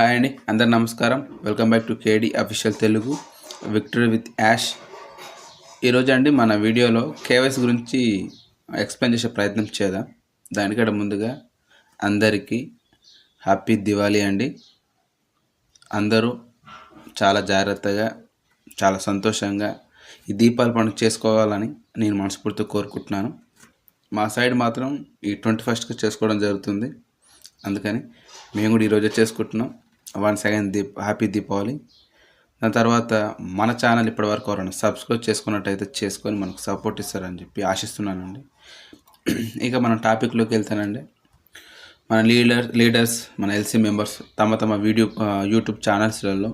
Hi అండి అందరు నమస్కారం. Welcome back to KD official Telugu victory with Yash. ఈరోజు అండి మన వీడియోలో కేవైసీ గురించి ఎక్స్ప్లెయిన్ చేసే ప్రయత్నం చేద్దాం. దానికంటే ముందుగా అందరికీ హ్యాపీ దివాళీ అండి. అందరూ చాలా జాగ్రత్తగా చాలా సంతోషంగా ఈ దీపాల పండుగ చేసుకోవాలని నేను మనస్ఫూర్తిగా కోరుకుంటున్నాను. మా సైడ్ మాత్రం ఈ ట్వంటీ ఫస్ట్కి చేసుకోవడం జరుగుతుంది. అందుకని మేము కూడా ఈరోజే చేసుకుంటున్నాం. వన్ అగైన్ దీప్ హ్యాపీ దీపావళి. దాని తర్వాత మన ఛానల్ ఇప్పటివరకు ఎవరైనా సబ్స్క్రైబ్ చేసుకున్నట్టయితే చేసుకొని మనకు సపోర్ట్ ఇస్తారని చెప్పి ఆశిస్తున్నానండి. ఇక మన టాపిక్లోకి వెళ్తానండి. మన లీడర్ లీడర్స్ మన ఎల్సీ మెంబర్స్ తమ తమ వీడియో యూట్యూబ్ ఛానల్స్లలో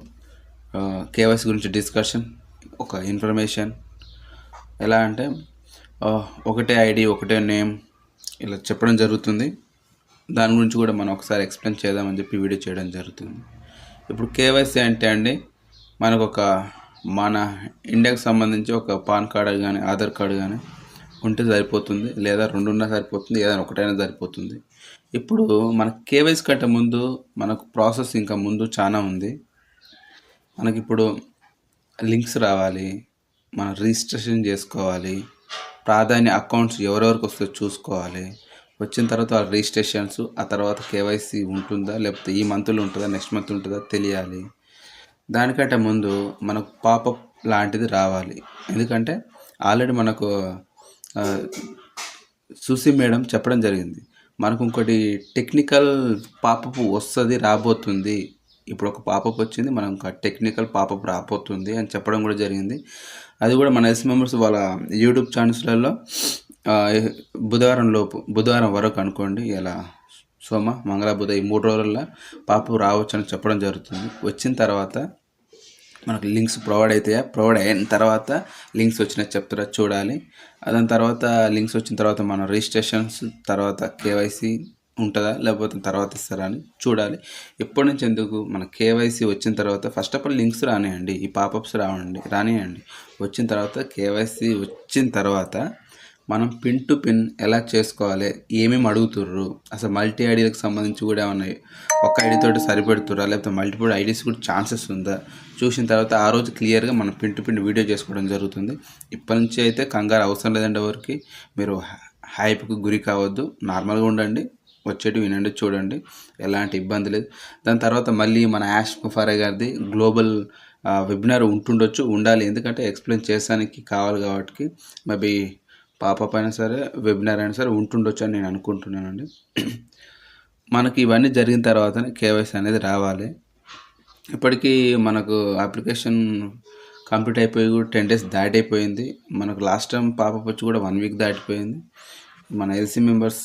కేవైసీ గురించి డిస్కషన్ ఒక ఇన్ఫర్మేషన్. ఎలా అంటే ఒకటే ఐడి ఒకటే నేమ్ ఇలా చెప్పడం జరుగుతుంది. దాని గురించి కూడా మనం ఒకసారి ఎక్స్ప్లెయిన్ చేద్దామని చెప్పి వీడియో చేయడం జరుగుతుంది. ఇప్పుడు కేవైసీ అంటే అండి మనకు ఒక మన ఇండియాకి సంబంధించి ఒక పాన్ కార్డు కానీ ఆధార్ కార్డు కానీ ఉంటే సరిపోతుంది లేదా రెండున్నా సరిపోతుంది ఏదైనా ఒకటైనా సరిపోతుంది. ఇప్పుడు మన కేవైసీ కంటే ముందు మనకు ప్రాసెస్ ఇంకా ముందు చాలా ఉంది. మనకి ఇప్పుడు లింక్స్ రావాలి మనం రిజిస్ట్రేషన్ చేసుకోవాలి ప్రాధాన్య అకౌంట్స్ ఎవరెవరికి వస్తే చూసుకోవాలి వచ్చిన తర్వాత ఆ రిజిస్ట్రేషన్స్ ఆ తర్వాత కేవైసీ ఉంటుందా లేకపోతే ఈ మంత్లో ఉంటుందా నెక్స్ట్ మంత్ ఉంటుందా తెలియాలి. దానికంటే ముందు మనకు పాపప్ లాంటిది రావాలి. ఎందుకంటే ఆల్రెడీ మనకు ఆ, సుసి మేడం చెప్పడం జరిగింది. మనకు ఇంకోటి టెక్నికల్ పాపప్ వస్తుంది రాబోతుంది. ఇప్పుడు ఒక పాపప్ వచ్చింది మనం ఇంకా టెక్నికల్ పాపప్ రాబోతుంది అని చెప్పడం కూడా జరిగింది. అది కూడా మన ఎస్ మెంబర్స్ వాళ్ళ యూట్యూబ్ ఛానల్స్లలో బుధవారం లోపు బుధవారం వరకు అనుకోండి ఇలా సోమ మంగళ బుధ ఈ మూడు రోజుల్లో పాప రావచ్చు అని చెప్పడం జరుగుతుంది. వచ్చిన తర్వాత మనకు లింక్స్ ప్రొవైడ్ అవుతాయా? ప్రొవైడ్ అయిన తర్వాత లింక్స్ వచ్చినా చెప్తారా? చూడాలి. దాని తర్వాత లింక్స్ వచ్చిన తర్వాత మన రిజిస్ట్రేషన్స్ తర్వాత కేవైసీ ఉంటుందా? లేకపోతే తర్వాత ఇస్తారా అని చూడాలి. ఎప్పటి నుంచి ఎందుకు? మన కేవైసీ వచ్చిన తర్వాత ఫస్ట్ ఆఫ్ ఆల్ లింక్స్ రానియండి. ఈ పాపప్స్ రావండి రానియండి. వచ్చిన తర్వాత కేవైసీ వచ్చిన తర్వాత మనం పిన్ టు పిన్ ఎలా చేసుకోవాలి? ఏమేమి అడుగుతుర్రు? అసలు మల్టీ ఐడీలకు సంబంధించి కూడా ఉన్నాయి ఒక ఐడితోటి సరిపెడుతురా లేకపోతే మల్టిపుల్ ఐడీస్ కూడా ఛాన్సెస్ ఉందా? చూసిన తర్వాత ఆ రోజు క్లియర్గా మనం పిన్ టు పిన్ వీడియో చేసుకోవడం జరుగుతుంది. ఇప్పటి నుంచి అయితే కంగారు అవసరం లేదండి ఎవరికి. మీరు హైప్కి గురి కావద్దు. నార్మల్గా ఉండండి. వచ్చేటి వినండి చూడండి. ఎలాంటి ఇబ్బంది లేదు. దాని తర్వాత మళ్ళీ మన యాష్ ముఫారే గారిది గ్లోబల్ వెబినార్ ఉంటుండొచ్చు. ఉండాలి. ఎందుకంటే ఎక్స్ప్లెయిన్ చేసానికి కావాలి కాబట్టి మేబీ పాప అయినా సరే వెబినార్ అయినా సరే ఉంటుండొచ్చు అని నేను అనుకుంటున్నానండి. మనకి ఇవన్నీ జరిగిన తర్వాతనే కేవైసీ అనేది రావాలి. ఇప్పటికీ మనకు అప్లికేషన్ కంప్లీట్ అయిపోయి కూడా టెన్ డేస్ దాటైపోయింది. మనకు లాస్ట్ టైం పాపప్ వచ్చి కూడా వన్ వీక్ దాటిపోయింది. మన ఎల్సీ మెంబర్స్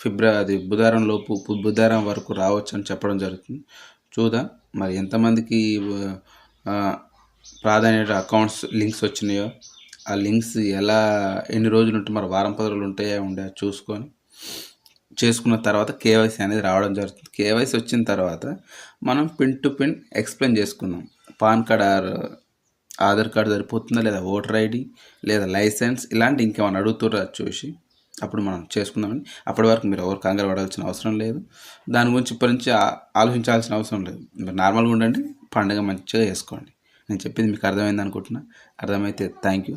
ఫిబ్రవరి అది బుధవారం లోపు బుధవారం వరకు రావచ్చు అని చెప్పడం జరుగుతుంది. చూద్దాం. మరి ఎంతమందికి ప్రాధాన్యత అకౌంట్స్ లింక్స్ వచ్చినాయో ఆ లింక్స్ ఎలా ఎన్ని రోజులు ఉంటే మరి వారం పది రోజులు ఉంటాయో ఉండే చూసుకొని చేసుకున్న తర్వాత కేవైసీ అనేది రావడం జరుగుతుంది. కేవైసీ వచ్చిన తర్వాత మనం పిన్ టు పిన్ ఎక్స్ప్లెయిన్ చేసుకుందాం. Pan card or Aadhaar card సరిపోతుందా లేదా ఓటర్ ఐడి లేదా లైసెన్స్ ఇలాంటి ఇంకేమైనా అడుగుతారా చూసి అప్పుడు మనం చేసుకుందామని అప్పటి వరకు మీరు ఎవరు కంగారు పడాల్సిన అవసరం లేదు. దాని గురించి ఇప్పటి నుంచి ఆలోచించాల్సిన అవసరం లేదు. మీరు నార్మల్గా ఉండండి పండుగ మంచిగా చేసుకోండి. నేను చెప్పింది మీకు అర్థమైంది అనుకుంటున్నా. అర్థమైతే thank you.